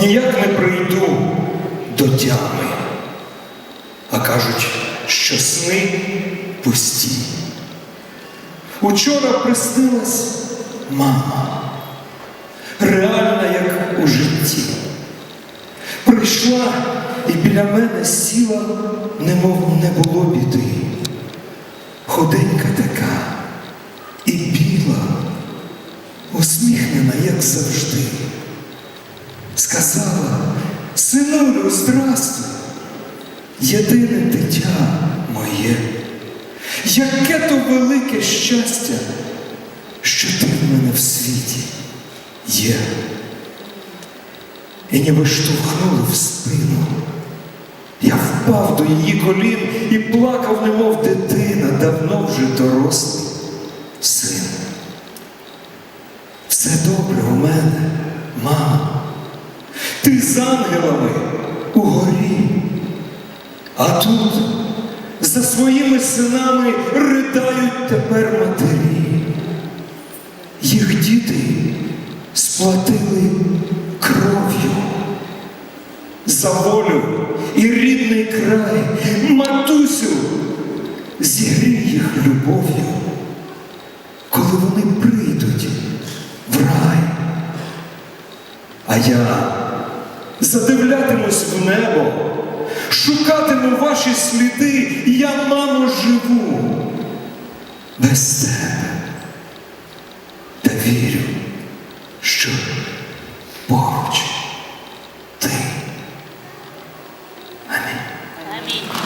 ніяк не прийду до тями. А кажуть, що сни пусті. Учора приснилась мама, реальна, як у житті. Прийшла і біля мене сіла, немов не було біди. Худенька така і біла, усміхнена, як завжди. Сказала, синулю, здрастуй, єдине дитя моє, яке то велике щастя, що ти в мене в світі є. І ніби штовхнули в спину. Я впав до її колін і плакав, немов дитина, давно вже дорослий син. Все добре у мене, з ангелами угорі. А тут за своїми синами ридають тепер матері. Їх діти сплатили кров'ю за волю і рідний край, матусю, зігрій їх любов'ю, коли вони прийдуть в рай. А я задивлятимусь в небо, шукатиму ваші сліди, і я, мамо, живу. Без тебе. Та вірю, що поруч ти. Амінь.